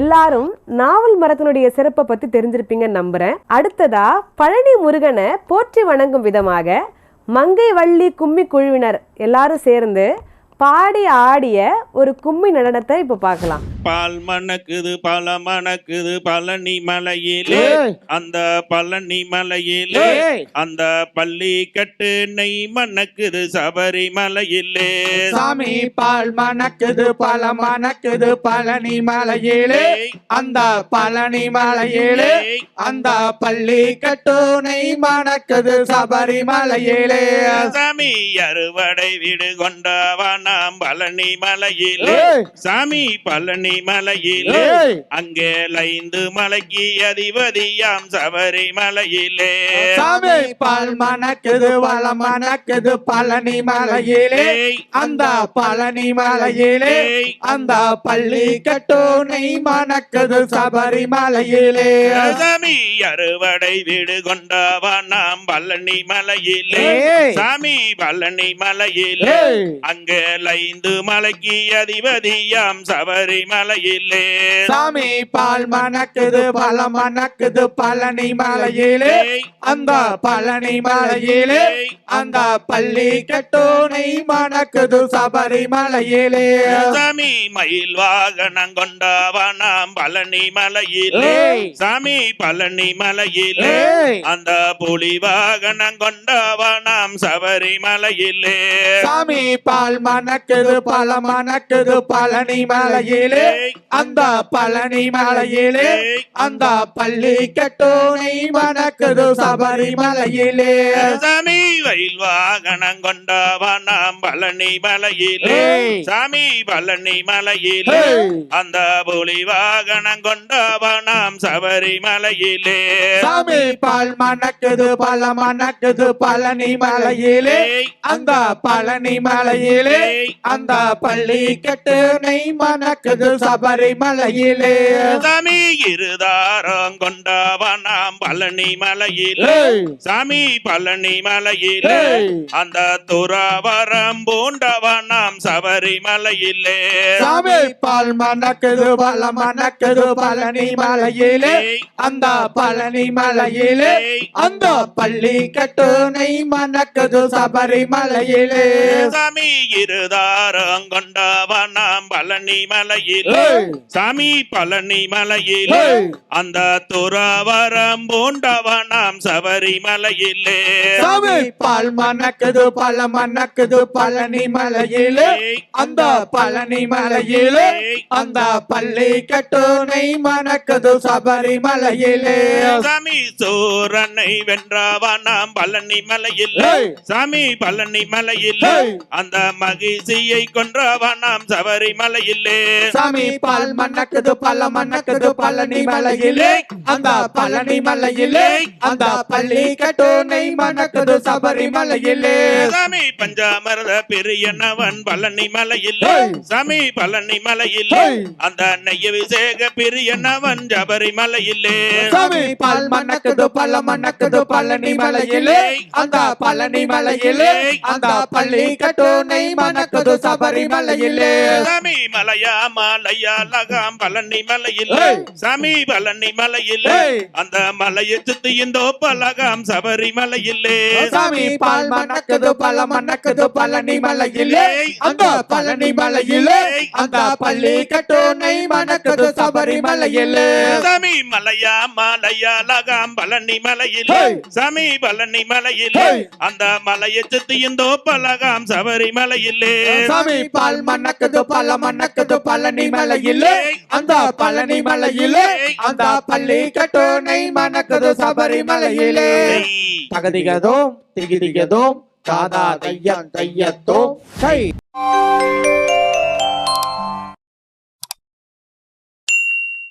எல்லாரும் நாவல் மரத்தினுடைய சிறப்பை பத்தி தெரிஞ்சிருப்பீங்கன்னு நம்புறேன். அடுத்ததா பழனி முருகனை போற்றி வணங்கும் விதமாக மங்கை வள்ளி கும்மி குழுவினர் எல்லாரும் சேர்ந்து பாடி ஆடிய ஒரு கும்மி நடனத்தை இப்போ பார்க்கலாம். பால் மணக்குது பல மணக்குது பழனி மலையிலே. அந்த பழனி மலையிலே. அந்த பள்ளி கட்டு நெய் மணக்குது சபரிமலையிலே சாமி பால் மணக்குது பல மணக்குது பழனி மலையிலே. அந்த பழனி மலையிலே. அந்த பள்ளி கட்டுனை மணக்குது சபரிமலையிலே சாமி அறுவடை வீடு கொண்டவனாம் பழனி மலையிலே. சாமி பழனி மலையிலே. அங்கே லைந்து மலைக்கு அதிபதியாம் சபரிமலையிலே சாமி பால் மணக்குது வள மணக்குது பழனி மலையிலே. அந்த பழனி மலையிலே. அந்த பள்ளி கட்டுனை மணக்குது சபரிமலையிலே சாமி அறுவடை வீடு கொண்டவனாம் பழனி மலையிலே. சாமி பழனி மலையிலே. அங்கே லைந்து மலைக்கு அதிபதியாம் சபரிமலையிலே சாமி பால் மணக்குது பல மணக்குது பழனி மலையிலே. அந்த பழனி மலையிலே. அந்த பள்ளி கட்டோனை மணக்குது சபரிமலையிலே சாமி மயில் வாகனம் கொண்டவனாம் பழனி மலையிலே. சாமி பழனி மலையிலே. அந்த புலி வாகனம் கொண்டவனாம் சபரிமலையிலே சாமி பால் மணக்குது பல மணக்குது பழனி மலையிலே. அந்த பழனி மலையிலே. அந்த பள்ளி கட்டோனை மணக்குது சபரிமலையிலே சாமி வயல் வாகனம் கொண்டவனாம் பழனி மலையிலே. சாமி பழனி மலையிலே. அந்த புலி வாகனம் கொண்டவனாம் சபரிமலையிலே சாமி பால் மணக்குது பல மணக்குது பழனி மலையிலே. அந்த பழனி மலையிலே. அந்த பள்ளி கட்டுனை மணக்குது சபரிமலையிலே சாமி இருதாரம் கொண்டவனாம் பழனி மலையிலே. சாமி பழனி மலையிலே. அந்த துறவரம் பூண்டவனாம் சபரிமலையிலே சாமி பால் மணக்குது பல மணக்குது பழனி மலையிலே. அந்த பழனி மலையிலே. அந்த பள்ளி கட்டுனை மணக்குது சபரிமலையிலே சாமி இருதாரம் கொண்டவனாம் பழனி மலையிலே. சாமி பழனி மலையிலே. அந்த துறவரம் பூண்டவனாம் சபரிமலையிலே சாமி பால் மணக்குது பல மணக்குது பழனி மலையிலே ஏய். அந்த பழனி மலையிலே. அந்த பள்ளி கட்டுனை மணக்குது சபரிமலையிலே சாமி சூரனை வென்றவனாம் பழனி மலையில். சாமி பழனி மலையில். அந்த மகிழ்ச்சியை கொன்றவனாம் சபரிமலையிலே சாமி பால் மணக்குது பல மணக்குது பழனி மலையிலே அந்த பழனி மலையிலே அந்த பள்ளி கட்டுனை மணக்குது சபரிமலையிலே சாமி பஞ்சாமரத பெரியனவன் பழனி மலையில். சாமி பழனி மலையில். அந்த நெய்ய விசேக பெரியனவன் சபரிமலையிலே சாமி பால் மணக்குது பல மணக்குது பழனி மலையிலே அந்த பழனி மலையிலே அந்த பள்ளி கட்டுனை மணக்குது சபரிமலையிலே சாமி மலையா மலையா லகாம் பழனி மலையில். சாமி பழனி மலையில். அந்த மலையை சுத்தி இந்தோ பலகாம் சபரிமலையிலே சாமி பால் மணக்குது பல மணக்குது பழனி மலையிலே அந்த பழனி மலையிலே அந்த பள்ளி கட்டுனை மணக்குது சபரிமலையிலே சாமி மலையா மலையா லகாம் பழனி மலையில். சாமி பழனி மலையில். அந்த மலையை சுத்தி இந்தோ பலகாம் சபரிமலையிலே சாமி பால் மணக்குது பல மணக்குது பழனி மலையிலே அந்த பழனி மலையிலே அந்த பள்ளி கட்டுனை மணக்குது சபரிமலையிலே ஏய். தகதிகதோம் திகிதிகதோம் కాదా దయ్యం దయ్యతో హై